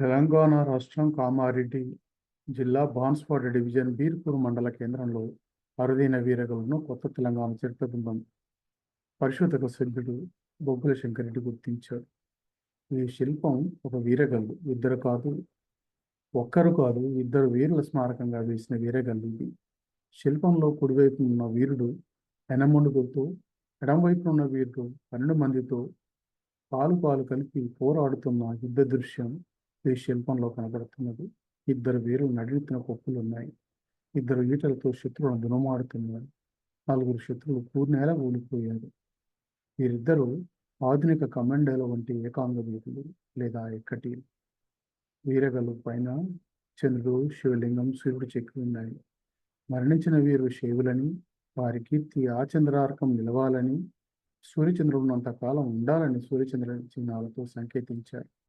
తెలంగాణ రాష్ట్రం కామారెడ్డి జిల్లా బాన్స్వాడ డివిజన్ బీర్పూర్ మండల కేంద్రంలో అరుదైన వీరగలను కొత్త తెలంగాణ చరిత్ర బృందం పరిశోధక సభ్యుడు బొగ్గుల శంకరెడ్డి గుర్తించాడు. ఈ శిల్పం ఒక వీరగల్లు ఇద్దరు కాదు ఒక్కరు కాదు ఇద్దరు వీరుల స్మారకంగా వేసిన వీరగల్లు ఇది. శిల్పంలో కుడివైపు ఉన్న వీరుడు ఎనమొండుగుతో ఎడంవైపు ఉన్న వీరుడు పన్నెండు మందితో పాలు పాలు కలిపి పోరాడుతున్న యుద్ధ దృశ్యం ఈ శిల్పంలో కనబడుతున్నది. ఇద్దరు వీరులు నడిపిన కొప్పులు ఉన్నాయి. ఇద్దరు ఈటలతో శత్రువులను దునమాడుతున్నారు. నలుగురు శత్రువులు పూర్ణేలా ఊలిపోయారు వీరిద్దరూ ఆధునిక కమాండోల వంటి ఏకాంగ వీరులు లేదా ఎక్కటి వీరగలు పైన చంద్రుడు శివలింగం సూర్యుడు చెక్కి ఉన్నాయి. మరణించిన వీరు శైవులని వారి కీర్తి ఆ చంద్రార్కం నిలవాలని సూర్యచంద్రుడు అంతకాలం ఉండాలని సూర్యచంద్ర చిహ్నాలతో సంకేతించారు.